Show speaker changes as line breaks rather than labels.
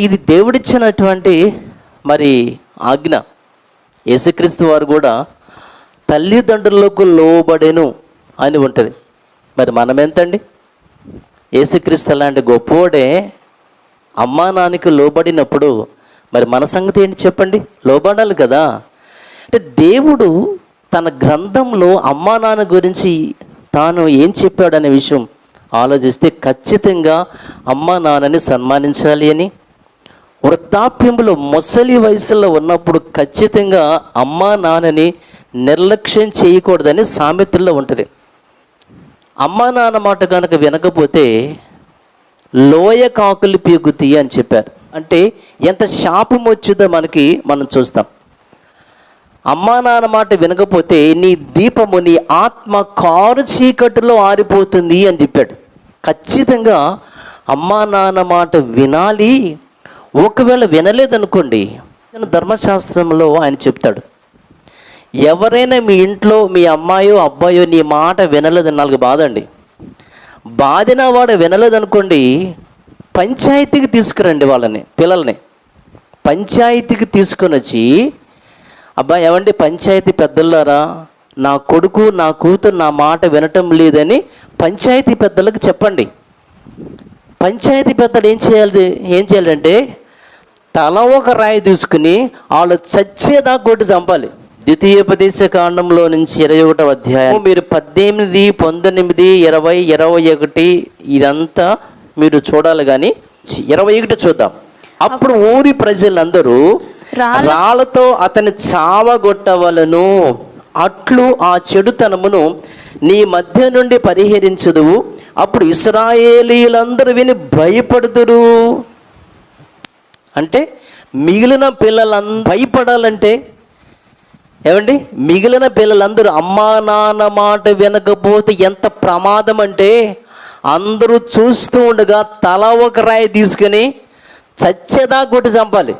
ఇది దేవుడిచ్చినటువంటి మరి ఆజ్ఞ. యేసుక్రీస్తు వారు కూడా తల్లిదండ్రులకు లోబడెను అని ఉంటుంది. మరి మనం ఎంతండి యేసుక్రీస్తు లాంటి గొప్పోడే అమ్మా నాన్నకి లోబడినప్పుడు మరి మన సంగతి ఏంటి చెప్పండి? లోబడాలి కదా. అంటే దేవుడు తన గ్రంథంలో అమ్మా నాన్న గురించి తాను ఏం చెప్పాడనే విషయం ఆలోచిస్తే ఖచ్చితంగా అమ్మా నాన్నని సన్మానించాలి అని వృద్ధాప్యంలో ముసలి వయసులో ఉన్నప్పుడు ఖచ్చితంగా అమ్మా నాన్నని నిర్లక్ష్యం చేయకూడదని సామెతల్లో ఉంటుంది. అమ్మా నాన్న మాట కనుక వినకపోతే లోయ కాకులు పీగుతాయి అని చెప్పారు. అంటే ఎంత శాపం వచ్చిందో మనకి మనం చూస్తాం. అమ్మా నాన్న మాట వినకపోతే నీ దీపము నీ ఆత్మ కారు చీకటిలో ఆరిపోతుంది అని చెప్పాడు. ఖచ్చితంగా అమ్మా నాన్న మాట వినాలి ఒకవేళ వినలేదనుకోండి ధర్మశాస్త్రంలో ఆయన చెప్తాడు ఎవరైనా మీ ఇంట్లో మీ అమ్మాయో అబ్బాయో నీ మాట వినలేదని నాలుగు బాధ అండి బాధిన వాడు వినలేదనుకోండి పంచాయతీకి తీసుకురండి వాళ్ళని పిల్లల్ని. పంచాయతీకి తీసుకొని వచ్చి అబ్బా ఏమండి పంచాయతీ పెద్దలారా నా కొడుకు నా కూతురు నా మాట వినటం లేదని పంచాయతీ పెద్దలకు చెప్పండి. పంచాయతీ పెద్దలు ఏం చేయాలి ఏం చేయాలంటే తల ఒక రాయి తీసుకుని వాళ్ళు చచ్చేదాకా కొట్టి చంపాలి. ద్వితీయోపదేశ కాండంలో నుంచి ఇరవై ఒకటో అధ్యాయం. మీరు పద్దెనిమిది పంతొమ్మిది ఇరవై ఇరవై ఒకటి ఇదంతా మీరు చూడాలి కానీ ఇరవై ఒకటి చూద్దాం. అప్పుడు ఊరి ప్రజలందరూ
రాళ్ళ-
రాళ్ళతో అతని చావగొట్టవలను అట్లు ఆ చెడుతనమును నీ మధ్య నుండి పరిహరించదువు. అప్పుడు ఇస్రాయేలీలందరూ విని భయపడుదురు. అంటే మిగిలిన పిల్లలందరూ భయపడాలంటే ఏమండి? మిగిలిన పిల్లలందరూ అమ్మా నాన్న మాట వినకపోతే ఎంత ప్రమాదం అంటే అందరూ చూస్తూ ఉండగా తల ఒక రాయి తీసుకుని చచ్చేదా కొట్టి చంపాలి.